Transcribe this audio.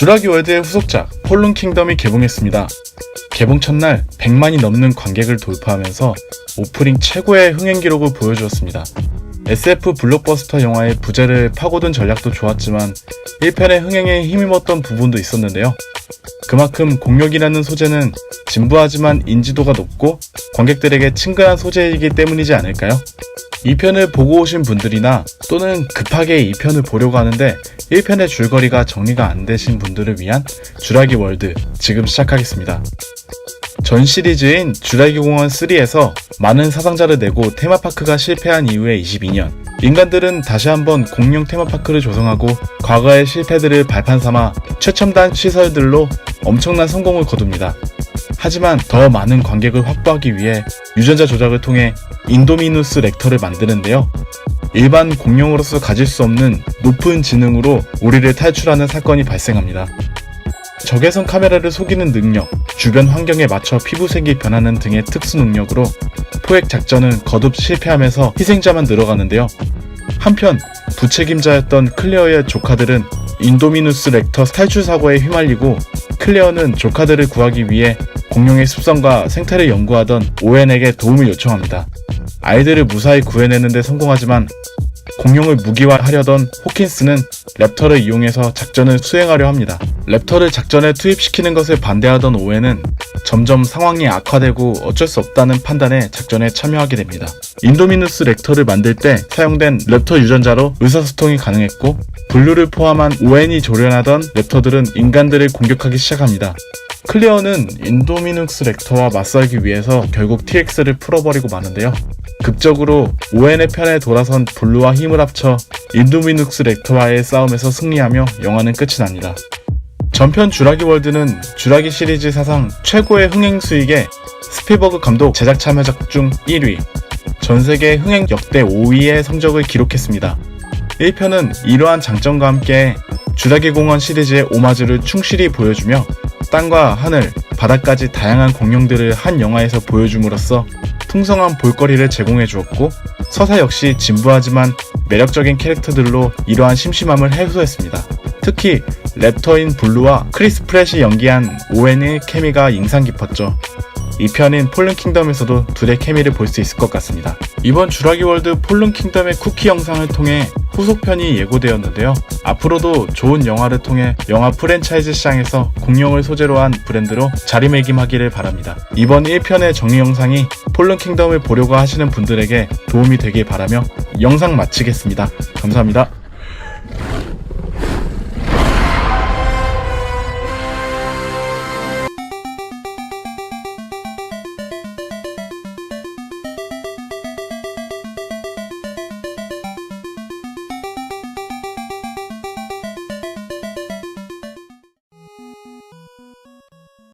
주라기 월드의 후속작 폴룬 킹덤이 개봉했습니다. 개봉 첫날 100만이 넘는 관객을 돌파하면서 오프닝 최고의 흥행 기록을 보여주었습니다. SF 블록버스터 영화의 부재를 파고든 전략도 좋았지만 1편의 흥행에 힘입었던 부분도 있었는데요. 그만큼 공력이라는 소재는 진부하지만 인지도가 높고 관객들에게 친근한 소재이기 때문이지 않을까요? 2편을 보고 오신 분들이나 또는 급하게 2편을 보려고 하는데 1편의 줄거리가 정리가 안 되신 분들을 위한 주라기 월드 지금 시작하겠습니다. 전 시리즈인 주라기 공원 3에서 많은 사상자를 내고 테마파크가 실패한 이후의 22년 인간들은 다시 한번 공룡 테마파크를 조성하고 과거의 실패들을 발판 삼아 최첨단 시설들로 엄청난 성공을 거둡니다. 하지만 더 많은 관객을 확보하기 위해 유전자 조작을 통해 인도미누스 렉터를 만드는데요. 일반 공룡으로서 가질 수 없는 높은 지능으로 우리를 탈출하는 사건이 발생합니다. 적외선 카메라를 속이는 능력, 주변 환경에 맞춰 피부색이 변하는 등의 특수 능력으로 포획 작전은 거듭 실패하면서 희생자만 늘어가는데요. 한편 부책임자였던 클레어의 조카들은 인도미누스 렉터 탈출 사고에 휘말리고 클레어는 조카들을 구하기 위해 공룡의 습성과 생태를 연구하던 오웬에게 도움을 요청합니다. 아이들을 무사히 구해내는데 성공하지만 공룡을 무기화하려던 호킨스는 랩터를 이용해서 작전을 수행하려 합니다. 랩터를 작전에 투입시키는 것을 반대하던 오웬은 점점 상황이 악화되고 어쩔 수 없다는 판단에 작전에 참여하게 됩니다. 인도미누스 렉터를 만들 때 사용된 랩터 유전자로 의사소통이 가능했고 블루를 포함한 오웬이 조련하던 랩터들은 인간들을 공격하기 시작합니다. 클리어는 인도미누스 렉터와 맞서기 위해서 결국 TX를 풀어버리고 마는데요. 극적으로 오웬의 편에 돌아선 블루와 힘을 합쳐 인도미누스 렉터와의 싸움에서 승리하며 영화는 끝이 납니다. 전편 주라기 월드는 주라기 시리즈 사상 최고의 흥행 수익에 스피버그 감독 제작 참여작 중 1위, 전 세계 흥행 역대 5위의 성적을 기록했습니다. 1편은 이러한 장점과 함께 주라기 공원 시리즈의 오마주를 충실히 보여주며 땅과 하늘, 바다까지 다양한 공룡들을 한 영화에서 보여줌으로써 풍성한 볼거리를 제공해 주었고 서사 역시 진부하지만 매력적인 캐릭터들로 이러한 심심함을 해소했습니다. 특히 랩터인 블루와 크리스 프렛이 연기한 오웬의 케미가 인상 깊었죠. 2편인 폴른 킹덤에서도 둘의 케미를 볼 수 있을 것 같습니다. 이번 주라기 월드 폴른 킹덤의 쿠키 영상을 통해 후속편이 예고되었는데요. 앞으로도 좋은 영화를 통해 영화 프랜차이즈 시장에서 공룡을 소재로 한 브랜드로 자리매김하기를 바랍니다. 이번 1편의 정리 영상이 폴른 킹덤을 보려고 하시는 분들에게 도움이 되길 바라며 영상 마치겠습니다. 감사합니다.